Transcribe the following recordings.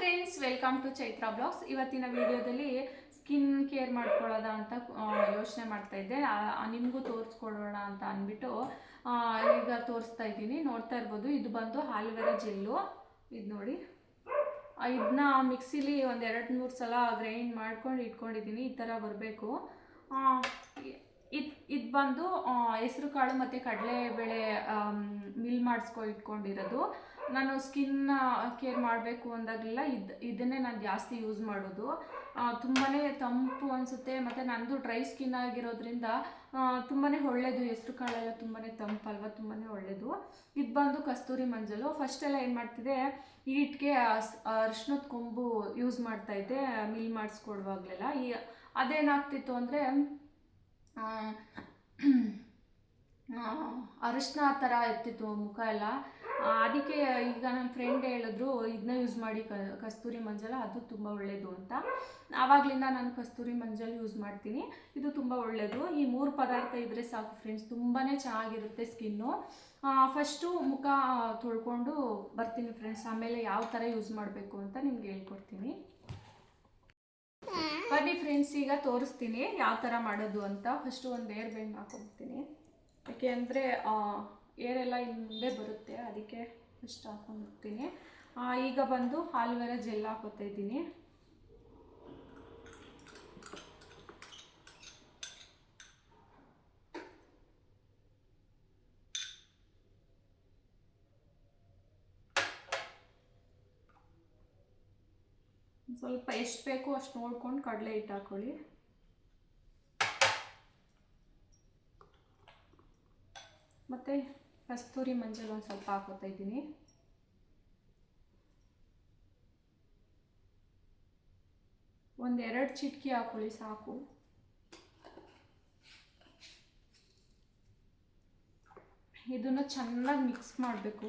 Friends welcome to Chaitra blogs ಇವತ್ತಿನ ವಿಡಿಯೋದಲ್ಲಿ skin care ಮಾಡ್ಕೊಳ್ಳೋದ ಅಂತ ಯೋಚನೆ ಮಾಡ್ತಾ ಇದ್ದೆ. ನಿಮಗೂ ತೋರಿಸ್ಕೊಡೋಣ ಅಂತ ಅಂದ್ಬಿಟ್ಟು ಈಗ ತೋರಿಸ್ತಾ ಇದ್ದೀನಿ. ನೋಡ್ತಾ ಇರ್ಬೋದು, ಇದು ಬಂದು ಆಲ್ವೆರಾ ಜೆಲ್ಲು. ಇದು ನೋಡಿ. ಇದನ್ನ ಮಿಕ್ಸಿಲಿ ಒಂದು ಎರಡು ಮೂರು ಸಲ ಗ್ರೈಂಡ್ ಮಾಡ್ಕೊಂಡು ಇಟ್ಕೊಂಡಿದ್ದೀನಿ. ಈ ಥರ ಬರಬೇಕು. ಇದು ಇದು ಬಂದು ಹೆಸರು ಕಾಳು ಮತ್ತು ಕಡಲೆಬೇಳೆ ಮಿಲ್ ಮಾಡಿಸ್ಕೊ ಇಟ್ಕೊಂಡಿರೋದು. ನಾನು ಸ್ಕಿನ್ ಕೇರ್ ಮಾಡಬೇಕು ಅಂದಾಗಲೆಲ್ಲ. ಇದು ಇದನ್ನೇ ನಾನು ಜಾಸ್ತಿ ಯೂಸ್ ಮಾಡೋದು. ತುಂಬಾ ತಂಪು ಅನಿಸುತ್ತೆ. ಮತ್ತು ನನ್ನದು ಡ್ರೈ ಸ್ಕಿನ್ ಆಗಿರೋದ್ರಿಂದ ತುಂಬಾ ಒಳ್ಳೆಯದು ಹೆಸ್ರು ಕಾಳೆಲ್ಲ ತುಂಬಾ ತಂಪಲ್ವ? ತುಂಬಾ ಒಳ್ಳೆಯದು ಇದು ಬಂದು ಕಸ್ತೂರಿ ಮಂಜಲು. ಫಸ್ಟ್ ಎಲ್ಲ ಏನು ಮಾಡ್ತಿದೆ ಈ ಹಿಟ್ಟಿಗೆ ಅರ್ಶಿನದ ಕೊಂಬು ಯೂಸ್ ಮಾಡ್ತಾಯಿದ್ದೆ ಮಿಲ್ ಮಾಡಿಸ್ಕೊಡುವಾಗಲೆಲ್ಲ. ಈ ಅದೇನಾಗ್ತಿತ್ತು ಅಂದರೆ ಅರಿಶಿನ ಥರ ಇರ್ತಿತ್ತು ಮುಖ ಎಲ್ಲ. ಆ, ಅದಕ್ಕೆ ಈಗ ನನ್ನ ಫ್ರೆಂಡ್ ಹೇಳಿದ್ರು ಇದನ್ನ ಯೂಸ್ ಮಾಡಿ ಕಸ್ತೂರಿ ಮಂಜಲ, ಅದು ತುಂಬ ಒಳ್ಳೆಯದು ಅಂತ. ಆವಾಗಲಿಂದ ನಾನು ಕಸ್ತೂರಿ ಮಂಜಲ್ ಯೂಸ್ ಮಾಡ್ತೀನಿ. ಇದು ತುಂಬ ಒಳ್ಳೆಯದು ಈ ಮೂರು ಪದಾರ್ಥ ಇದ್ದರೆ ಸಾಕು ಫ್ರೆಂಡ್ಸ್ ತುಂಬಾ ಚೆನ್ನಾಗಿರುತ್ತೆ ಸ್ಕಿನ್ನು ಫಸ್ಟು ಮುಖ ತೊಳ್ಕೊಂಡು ಬರ್ತೀನಿ ಫ್ರೆಂಡ್ಸ್ ಆಮೇಲೆ ಯಾವ ಥರ ಯೂಸ್ ಮಾಡಬೇಕು ಅಂತ ನಿಮ್ಗೆ ಹೇಳ್ಕೊಡ್ತೀನಿ. ಬನ್ನಿ ಫ್ರೆಂಡ್ಸ್ ಈಗ ತೋರಿಸ್ತೀನಿ ಯಾವ ಥರ ಮಾಡೋದು ಅಂತ. ಫಸ್ಟು ಒಂದು ಏರ್ ಬೆಂಡ್ ಹಾಕೊಳ್ತೀನಿ ಯಾಕೆ ಅಂದರೆ ಏರೆಲ್ಲ ಇನ್ನು ಮುಂದೆ ಬರುತ್ತೆ, ಅದಕ್ಕೆ ಇಷ್ಟು ಹಾಕೊಂಡಿರ್ತೀನಿ ಈಗ ಬಂದು ಆಲ್ವೆರಾ ಜೆಲ್ ಹಾಕೋತಾ ಇದ್ದೀನಿ. ಸ್ವಲ್ಪ ಎಷ್ಟು ಬೇಕೋ ಅಷ್ಟು ನೋಡ್ಕೊಂಡು ಕಡಲೆ ಹಿಟ್ಟು ಹಾಕೊಳ್ಳಿ. ಮತ್ತು ಕಸ್ತೂರಿ ಮಂಜಲ್ ಒಂದು ಸ್ವಲ್ಪ ಹಾಕೋತಾ ಇದ್ದೀನಿ. ಒಂದು ಎರಡು ಚಿಟಕಿ ಹಾಕೊಳ್ಳಿ ಸಾಕು. ಇದನ್ನು ಚೆನ್ನಾಗಿ ಮಿಕ್ಸ್ ಮಾಡಬೇಕು.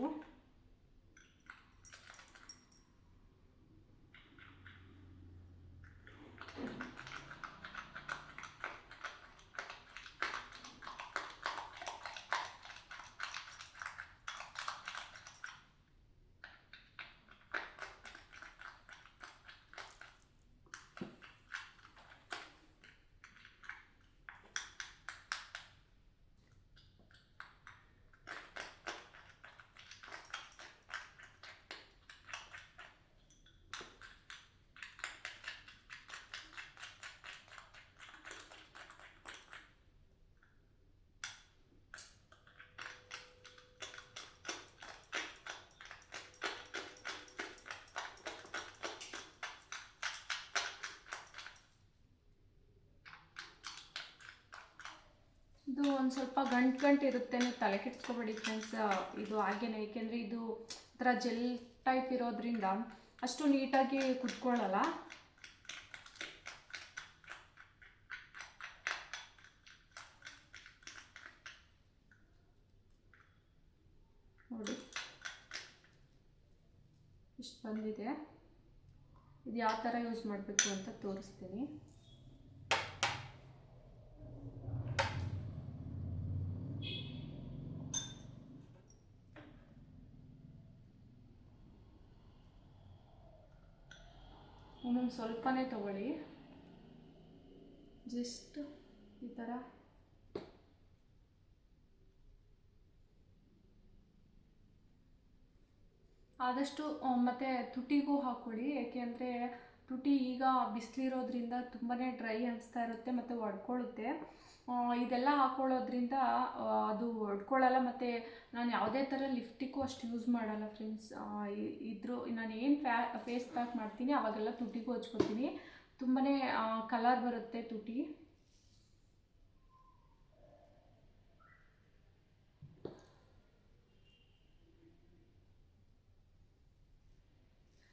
ಇದು ಒಂದು ಸ್ವಲ್ಪ ಗಂಟು ಗಂಟು ಇರುತ್ತೆ ನೀವು ತಲೆ ಕೆಡಿಸ್ಕೊಬೇಡಿ ಫ್ರೆಂಡ್ಸ್ ಇದು ಹಾಗೇನೆ, ಏಕೆಂದರೆ ಇದು ಒಂಥರ ಜೆಲ್ ಟೈಪ್ ಇರೋದ್ರಿಂದ ಅಷ್ಟು ನೀಟಾಗಿ ಕುತ್ಕೊಳ್ಳಲ್ಲ ನೋಡಿ. ಇಷ್ಟು ಬಂದಿದೆ. ಇದು ಯಾವ ಥರ ಯೂಸ್ ಮಾಡಬೇಕು ಅಂತ ತೋರಿಸ್ತೀನಿ. ಒಂದೊಂದು ಸ್ವಲ್ಪನೇ ತಗೊಳ್ಳಿ. ಜಸ್ಟ್ ಈ ಥರ ಆದಷ್ಟು ಮತ್ತು ತುಟಿಗೂ ಹಾಕ್ಕೊಳ್ಳಿ ಏಕೆಂದರೆ ತುಟಿ ಈಗ ಬಿಸಿಲಿರೋದ್ರಿಂದ ತುಂಬಾ ಡ್ರೈ ಅನಿಸ್ತಾ ಇರುತ್ತೆ ಮತ್ತು ಒಡ್ಕೊಳ್ಳುತ್ತೆ ಇದೆಲ್ಲ ಹಾಕ್ಕೊಳ್ಳೋದ್ರಿಂದ ಅದು ಒಡ್ಕೊಳ್ಳಲ್ಲ ಮತ್ತು ನಾನು ಯಾವುದೇ ಥರ ಲಿಫ್ಟಿಕ್ಕೂ ಅಷ್ಟು ಯೂಸ್ ಮಾಡಲ್ಲ ಫ್ರೆಂಡ್ಸ್ ಇದ್ರು, ನಾನು ಏನು ಫ್ಯಾ ಫೇಸ್ ಪ್ಯಾಕ್ ಮಾಡ್ತೀನಿ, ಅವಾಗೆಲ್ಲ ತುಟಿಗೂ ಹಚ್ಕೊತೀನಿ. ತುಂಬಾ ಕಲರ್ ಬರುತ್ತೆ ತುಟಿ.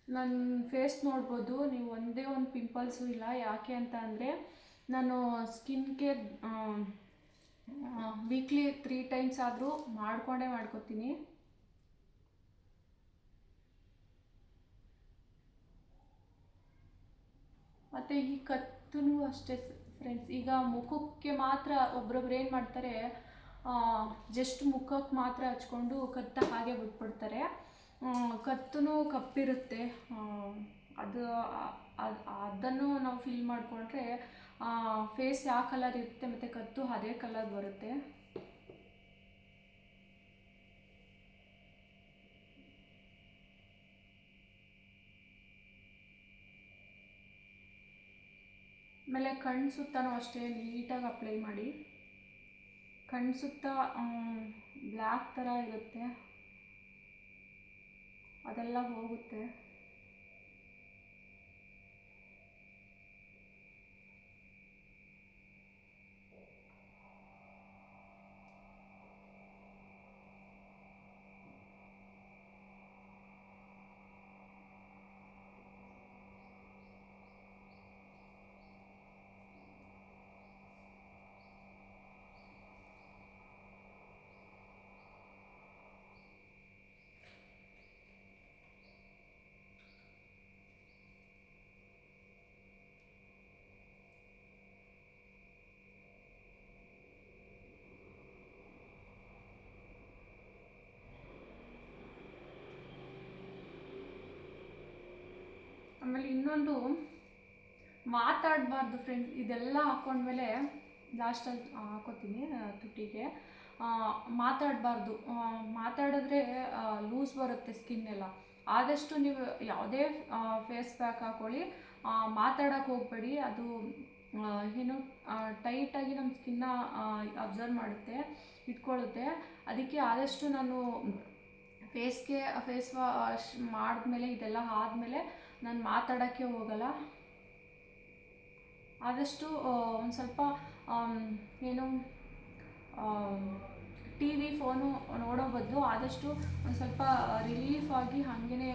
ನನ್ನ ಫೇಸ್ ನೋಡ್ಬೋದು, ನೀವು ಒಂದೇ ಒಂದು ಪಿಂಪಲ್ಸು ಇಲ್ಲ, ಯಾಕೆ ಅಂತ ಅಂದರೆ, ನಾನು skin care weekly three times ಆದರೂ ಮಾಡಿಕೊಂಡೇ ಮಾಡ್ಕೊತೀನಿ. ಮತ್ತು ಈ ಕತ್ತೂ ಅಷ್ಟೇ ಫ್ರೆಂಡ್ಸ್ ಈಗ ಮುಖಕ್ಕೆ ಮಾತ್ರ ಒಬ್ರೊಬ್ರು ಏನು ಮಾಡ್ತಾರೆ ಜಸ್ಟ್ ಮುಖಕ್ಕೆ ಮಾತ್ರ ಹಚ್ಕೊಂಡು ಕತ್ತ ಹಾಗೆ ಬಿಟ್ಬಿಡ್ತಾರೆ. ಕತ್ತೂ ಕಪ್ಪಿರುತ್ತೆ. ಅದು ಅದ್- ಅದನ್ನು ನಾವು ಫಿಲ್ ಮಾಡಿಕೊಂಡ್ರೆ ಫೇಸ್ ಯಾವ ಕಲರ್ ಇರುತ್ತೆ ಮತ್ತು ಕತ್ತು ಅದೇ ಕಲರ್ ಬರುತ್ತೆ. ಆಮೇಲೆ ಕಣ್ಣು ಸುತ್ತನೂ ಅಷ್ಟೇ ನೀಟಾಗಿ ಅಪ್ಲೈ ಮಾಡಿ. ಕಣ್ಣು ಸುತ್ತ ಬ್ಲ್ಯಾಕ್ ಥರ ಇರುತ್ತೆ. ಅದೆಲ್ಲ ಹೋಗುತ್ತೆ. ಆಮೇಲೆ ಇನ್ನೊಂದು ಮಾತಾಡಬಾರ್ದು ಫ್ರೆಂಡ್ಸ್ ಇದೆಲ್ಲ ಹಾಕೊಂಡ್ಮೇಲೆ ಲಾಸ್ಟಲ್ಲಿ ಹಾಕೋತೀನಿ ತುಟಿಗೆ. ಮಾತಾಡಬಾರ್ದು. ಮಾತಾಡಿದ್ರೆ ಲೂಸ್ ಬರುತ್ತೆ ಸ್ಕಿನ್ ಎಲ್ಲ. ಆದಷ್ಟು ನೀವು ಯಾವುದೇ ಫೇಸ್ ಪ್ಯಾಕ್ ಹಾಕೊಳ್ಳಿ. ಮಾತಾಡೋಕೆ ಹೋಗಬೇಡಿ. ಅದು ಏನು ಟೈಟಾಗಿ ನಮ್ಮ ಸ್ಕಿನ್ನ ಅಬ್ಸರ್ವ್ ಮಾಡುತ್ತೆ, ಇಟ್ಕೊಳ್ಳುತ್ತೆ. ಅದಕ್ಕೆ ಆದಷ್ಟು ನಾನು ಫೇಸ್ಗೆ ಫೇಸ್ ವಾಶ್ ಮಾಡಿದ್ಮೇಲೆ, ಇದೆಲ್ಲ ಆದಮೇಲೆ ನಾನು ಮಾತಾಡೋಕ್ಕೆ ಹೋಗಲ್ಲ. ಆದಷ್ಟು ಒಂದು ಸ್ವಲ್ಪ ಏನು ಟಿ ವಿ ಫೋನು ನೋಡೋ ಬದಲು ಆದಷ್ಟು ಒಂದು ಸ್ವಲ್ಪ ರಿಲೀಫ್ ಆಗಿ ಹಾಗೇ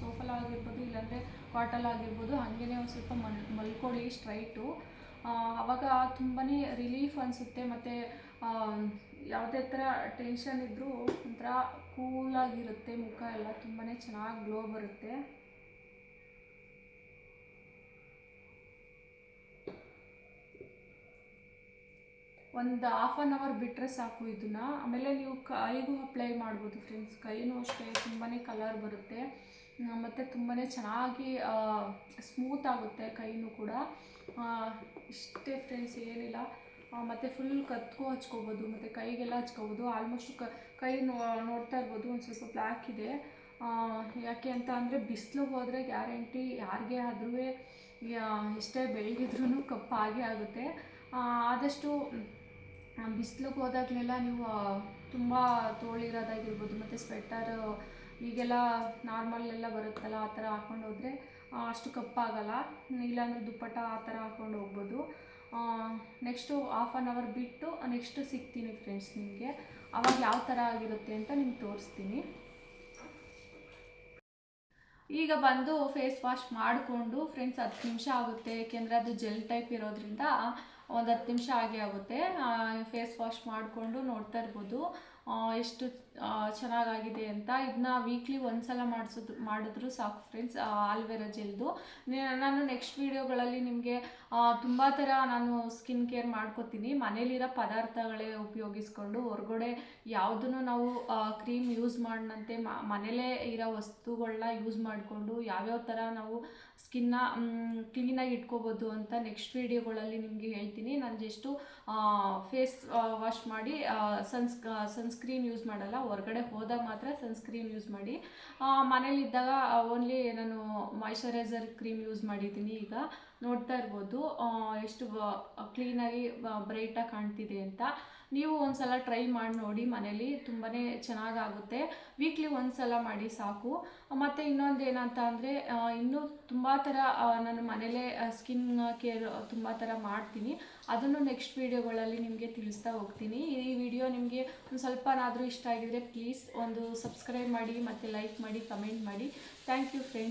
ಸೋಫಲಾಗಿರ್ಬೋದು ಇಲ್ಲಾಂದರೆ ಕಾಟಲ್ ಆಗಿರ್ಬೋದು ಹಾಗೇ ಒಂದು ಸ್ವಲ್ಪ ಮಲ್, ಮಲ್ಕೊಳ್ಳಿ ಸ್ಟ್ರೈಟು ಆವಾಗ ತುಂಬಾ ರಿಲೀಫ್ ಅನಿಸುತ್ತೆ. ಮತ್ತು ಯಾವುದೇ ಥರ ಟೆನ್ಷನ್ ಇದ್ದರೂ ಒಂಥರ ಕೂಲಾಗಿರುತ್ತೆ ಮುಖ ಎಲ್ಲ ತುಂಬಾ ಚೆನ್ನಾಗಿ ಗ್ಲೋ ಬರುತ್ತೆ. ಒಂದು ಹಾಫ್ ಆನ್ ಅವರ್ ಬಿಟ್ಟರೆ ಸಾಕು ಇದನ್ನು. ಆಮೇಲೆ ನೀವು ಕೈಗೂ ಅಪ್ಲೈ ಮಾಡ್ಬೋದು ಫ್ರೆಂಡ್ಸ್ ಕೈನೂ ಅಷ್ಟೇ ತುಂಬಾ ಕಲರ್ ಬರುತ್ತೆ. ಮತ್ತು ತುಂಬಾ ಚೆನ್ನಾಗಿ ಸ್ಮೂತ್ ಆಗುತ್ತೆ ಕೈನೂ ಕೂಡ. ಇಷ್ಟೇ ಫ್ರೆಂಡ್ಸ್ ಏನಿಲ್ಲ. ಮತ್ತು ಫುಲ್ ಕತ್ಕೋ ಹಚ್ಕೋಬೋದು, ಮತ್ತು ಕೈಗೆಲ್ಲ ಹಚ್ಕೋಬೋದು. ಆಲ್ಮೋಸ್ಟ್ ಕ, ಕೈ ನೋಡ್ತಾ ಇರ್ಬೋದು, ಒಂದು ಸ್ವಲ್ಪ ಬ್ಲ್ಯಾಕ್ ಇದೆ. ಯಾಕೆ ಅಂತ ಅಂದರೆ ಬಿಸಿಲು ಹೋದರೆ ಗ್ಯಾರಂಟಿ ಯಾರಿಗೆ ಆದ್ರೂ ಎಷ್ಟೇ ಬೆಳಗಿದ್ರೂ ಕಪ್ಪಾಗೇ ಆಗುತ್ತೆ. ಆದಷ್ಟು ಬಿಸಿಲಿಗೆ ಹೋದಾಗಲೆಲ್ಲ ನೀವು ತುಂಬ ತೋಳಿರೋದಾಗಿರ್ಬೋದು ಮತ್ತು ಸ್ವೆಟರ್ ಈಗೆಲ್ಲ ನಾರ್ಮಲ್ ಎಲ್ಲ ಬರುತ್ತಲ್ಲ, ಆ ಥರ ಹಾಕ್ಕೊಂಡು ಹೋದರೆ ಅಷ್ಟು ಕಪ್ಪಾಗಲ್ಲ. ಇಲ್ಲಾಂದರೆ ದುಪ್ಪಟ್ಟ ಆ ಥರ ಹಾಕ್ಕೊಂಡು ಹೋಗ್ಬೋದು. ನೆಕ್ಸ್ಟು ಹಾಫ್ ಆನ್ ಅವರ್ ಬಿಟ್ಟು ನೆಕ್ಸ್ಟು ಸಿಗ್ತೀನಿ ಫ್ರೆಂಡ್ಸ್ ನಿಮಗೆ. ಅವಾಗ ಯಾವ ಥರ ಆಗಿರುತ್ತೆ ಅಂತ ನಿಮ್ಗೆ ತೋರಿಸ್ತೀನಿ. ಈಗ ಬಂದು ಫೇಸ್ ವಾಶ್ ಮಾಡಿಕೊಂಡು ಫ್ರೆಂಡ್ಸ್ ಹತ್ತು ನಿಮಿಷ ಆಗುತ್ತೆ. ಏಕೆಂದರೆ ಅದು ಜೆಲ್ ಟೈಪ್ ಇರೋದ್ರಿಂದ ಒಂದು ಹತ್ತು ನಿಮಿಷ ಆಗೇ ಆಗುತ್ತೆ. ಫೇಸ್ ವಾಶ್ ಮಾಡಿಕೊಂಡು ನೋಡ್ತಾ ಇರ್ಬೋದು. ಎಷ್ಟು ಚೆನ್ನಾಗಾಗಿದೆ ಅಂತ ಇದನ್ನ ವೀಕ್ಲಿ ಒಂದ್ಸಲ ಮಾಡಿಸೋದು, ಮಾಡಿದ್ರು ಸಾಕು ಫ್ರೆಂಡ್ಸ್ ಆಲ್ವೆರಾ ಜೆಲ್ದು ನಾನು ನೆಕ್ಸ್ಟ್ ವೀಡಿಯೋಗಳಲ್ಲಿ ನಿಮಗೆ ತುಂಬ ಥರ ನಾನು ಸ್ಕಿನ್ ಕೇರ್ ಮಾಡ್ಕೋತೀನಿ. ಮನೇಲಿರೋ ಪದಾರ್ಥಗಳೇ ಉಪಯೋಗಿಸ್ಕೊಂಡು ಹೊರಗಡೆ ಯಾವುದನ್ನು ನಾವು ಕ್ರೀಮ್ ಯೂಸ್ ಮಾಡನಂತೆ ಮನೇಲೇ ಇರೋ ವಸ್ತುಗಳನ್ನ ಯೂಸ್ ಮಾಡಿಕೊಂಡು ಯಾವ್ಯಾವ ಥರ ನಾವು ಸ್ಕಿನ್ನ ಕ್ಲೀನಾಗಿ ಇಟ್ಕೋಬೋದು ಅಂತ ನೆಕ್ಸ್ಟ್ ವೀಡಿಯೋಗಳಲ್ಲಿ ನಿಮಗೆ ಹೇಳ್ತೀನಿ. ನಾನು ಜಸ್ಟು ಫೇಸ್ ವಾಶ್ ಮಾಡಿ ಸನ್ಸ್ ಸನ್ಸ್ಕ್ರೀನ್ ಯೂಸ್ ಮಾಡಲ್ಲ, ಹೊರಗಡೆ ಹೋದಾಗ ಮಾತ್ರ ಸನ್ಸ್ಕ್ರೀನ್ ಯೂಸ್ ಮಾಡಿ. ಮನೇಲಿದ್ದಾಗ ಓನ್ಲಿ ನಾನು ಮಾಯ್ಶ್ಚರೈಸರ್ ಕ್ರೀಮ್ ಯೂಸ್ ಮಾಡಿದ್ದೀನಿ ಈಗ. ನೋಡ್ತಾ ಇರ್ಬೋದು ಎಷ್ಟು ಕ್ಲೀನಾಗಿ ಬ್ರೈಟಾಗಿ ಕಾಣ್ತಿದೆ ಅಂತ. ನೀವು ಒಂದ್ಸಲ ಟ್ರೈ ಮಾಡಿ ನೋಡಿ ಮನೇಲಿ ತುಂಬಾ ಚೆನ್ನಾಗಾಗುತ್ತೆ. ವೀಕ್ಲಿ ಒಂದ್ಸಲ ಮಾಡಿ ಸಾಕು. ಮತ್ತು ಇನ್ನೊಂದು ಏನಂತ ಅಂದರೆ ಇನ್ನೂ ತುಂಬ ಥರ ನಾನು ಮನೇಲೇ ಸ್ಕಿನ್ ಕೇರ್ ತುಂಬ ಥರ ಮಾಡ್ತೀನಿ. ಅದನ್ನು ನೆಕ್ಸ್ಟ್ ವೀಡಿಯೋಗಳಲ್ಲಿ ನಿಮಗೆ ತಿಳಿಸ್ತಾ ಹೋಗ್ತೀನಿ. ಈ ವಿಡಿಯೋ ನಿಮಗೆ ಒಂದು ಸ್ವಲ್ಪನಾದರೂ ಇಷ್ಟ ಆಗಿದರೆ ಪ್ಲೀಸ್ ಒಂದು ಸಬ್ಸ್ಕ್ರೈಬ್ ಮಾಡಿ, ಮತ್ತು ಲೈಕ್ ಮಾಡಿ ಕಮೆಂಟ್ ಮಾಡಿ. Thank you friends